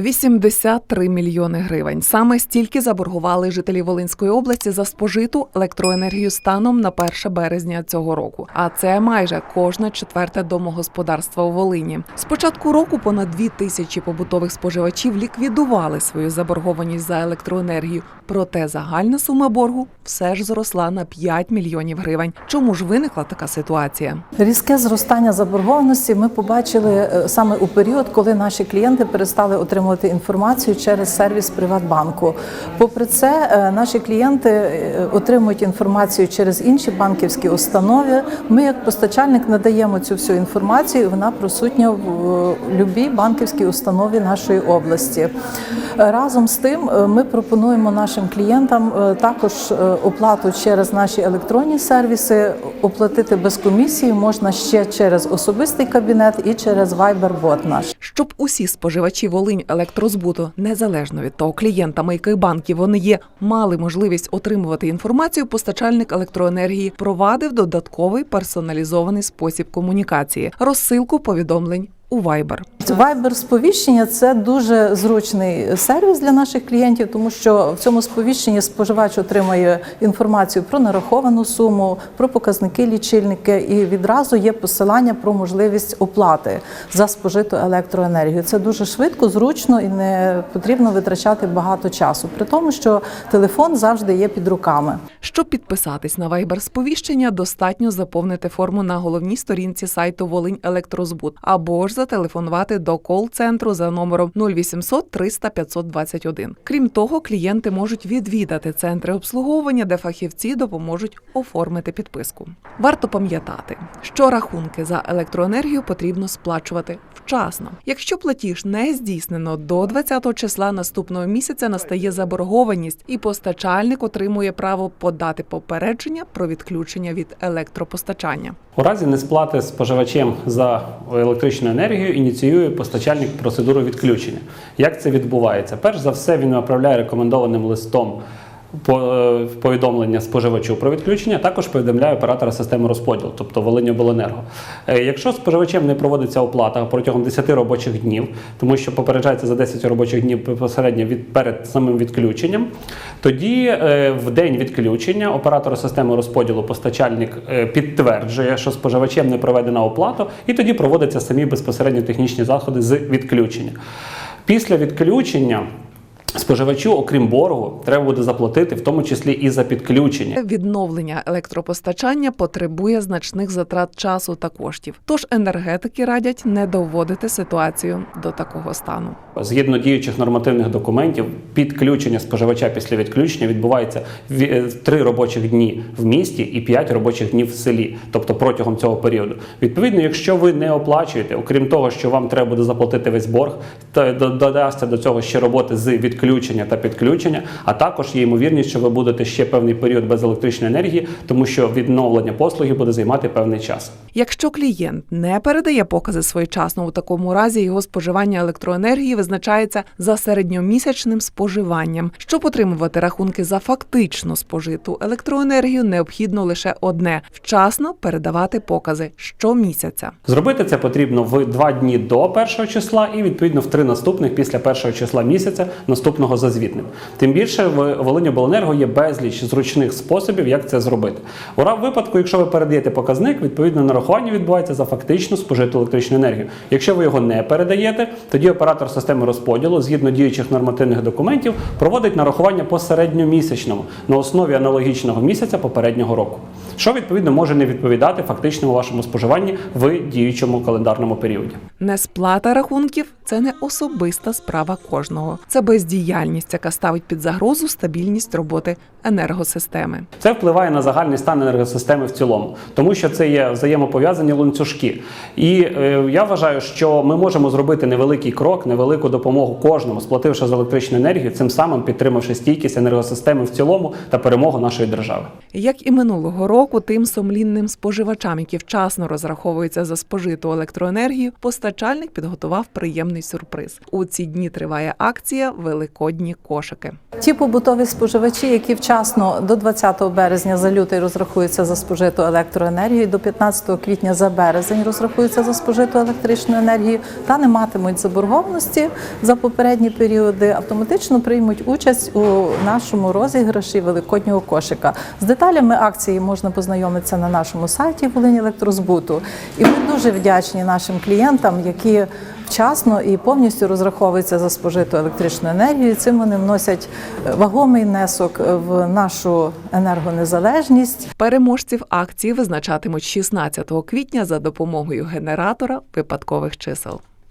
83 мільйони гривень. Саме стільки заборгували жителі Волинської області за спожиту електроенергію станом на 1 березня цього року. А це майже кожне четверте домогосподарство у Волині. З початку року понад 2 тисячі побутових споживачів ліквідували свою заборгованість за електроенергію. Проте загальна сума боргу все ж зросла на 5 мільйонів гривень. Чому ж виникла така ситуація? Різке зростання заборгованості ми побачили е, саме у період, коли наші клієнти перестали отримувати інформацію через сервіс Приватбанку. Попри це, е, наші клієнти е, отримують інформацію через інші банківські установи. Ми, як постачальник, надаємо цю всю інформацію. Вона присутня в будь-якій банківській установі нашої області. Е, Разом з тим, е, ми пропонуємо нашим клієнтам е, також е, оплату через наші електронні сервіси. Оплатити без комісії можна ще через особистий кабінет і через Viber-бот наш. Щоб усі споживачі Волинь електрозбуту, незалежно від того, клієнтами яких банків вони є, мали можливість отримувати інформацію, постачальник електроенергії провадив додатковий персоналізований спосіб комунікації розсилку повідомлень у Viber. Viber сповіщення це дуже зручний сервіс для наших клієнтів, тому що в цьому сповіщенні споживач отримує інформацію про нараховану суму, про показники лічильники, і відразу є посилання про можливість оплати за спожиту електроенергію. Це дуже швидко, зручно і не потрібно витрачати багато часу, при тому, що телефон завжди є під руками. Щоб підписатись на Viber сповіщення, достатньо заповнити форму на головній сторінці сайту Волинь Електрозбут або ж зателефонувати до кол-центру за номером 0800 300 521. Крім того, клієнти можуть відвідати центри обслуговування, де фахівці допоможуть оформити підписку. Варто пам'ятати, що рахунки за електроенергію потрібно сплачувати вчасно. Якщо платіж не здійснено до 20 числа наступного місяця, настає заборгованість, і постачальник отримує право подати попередження про відключення від електропостачання. У разі несплати споживачем за електричну енергію ініціює постачальник процедуру відключення. Як це відбувається? Перш за все, він направляє рекомендованим листом повідомлення споживачу про відключення, також повідомляє оператора системи розподілу, тобто Волиньобленерго. Е, Якщо споживачем не проводиться оплата протягом 10 робочих днів, тому що попереджається за 10 робочих днів безпосередньо від перед самим відключенням, тоді е, в день відключення оператор системи розподілу постачальник е, підтверджує, що споживачем не проведена оплата, і тоді проводяться самі безпосередньо технічні заходи з відключення. Після відключення. Споживачу, окрім боргу, треба буде заплатити, в тому числі і за підключення. Відновлення електропостачання потребує значних затрат часу та коштів. Тож енергетики радять не доводити ситуацію до такого стану. Згідно діючих нормативних документів, підключення споживача після відключення відбувається в е, три робочих дні в місті і 5 робочих днів в селі, тобто протягом цього періоду. Відповідно, якщо ви не оплачуєте, окрім того, що вам треба буде заплатити весь борг, то до- додасться до цього ще роботи з відключення та підключення, а також є ймовірність, що ви будете ще певний період без електричної енергії, тому що відновлення послуги буде займати певний час. Якщо клієнт не передає покази своєчасно, у такому разі його споживання електроенергії визначається за середньомісячним споживанням. Щоб отримувати рахунки за фактично спожиту електроенергію, необхідно лише одне вчасно передавати покази щомісяця. Зробити це потрібно в два дні до першого числа і відповідно в три наступних після першого числа місяця наступного за звітним. Тим більше в Волиньобленерго є безліч зручних способів, як це зробити. У ра- випадку, якщо ви передаєте показник, відповідно нарахування відбувається за фактично спожиту електричну енергію. Якщо ви його не передаєте, тоді оператор системи розподілу, згідно діючих нормативних документів, проводить нарахування по середньомісячному на основі аналогічного місяця попереднього року, що відповідно може не відповідати фактичному вашому споживанні в діючому календарному періоді. Несплата рахунків це не особиста справа кожного. Це бездіяльність, яка ставить під загрозу стабільність роботи енергосистеми. Це впливає на загальний стан енергосистеми в цілому, тому що це є взаємопов'язані ланцюжки. І е, я вважаю, що ми можемо зробити невеликий крок, невелику допомогу кожному, сплативши за електричну енергію, цим самим підтримавши стійкість енергосистеми в цілому та перемогу нашої держави. Як і минулого року, тим сумлінним споживачам, які вчасно розраховуються за спожиту електроенергію, постачальник підготував приємний сюрприз. У ці дні триває акція Великодні кошики. Ті побутові споживачі, які вчасно до 20 березня за лютий розрахується за спожиту електроенергію, до 15 квітня за березень розрахується за спожиту електричну енергію та не матимуть заборгованості за попередні періоди, автоматично приймуть участь у нашому розіграші великоднього кошика. З деталями акції можна познайомитися на нашому сайті Волинь Електрозбуту. І ми дуже вдячні нашим клієнтам, які вчасно і повністю розраховуються за спожиту електричну енергію. Цим вони вносять е, вагомий внесок в нашу енергонезалежність. Переможців акції визначатимуть 16 квітня за допомогою генератора випадкових чисел.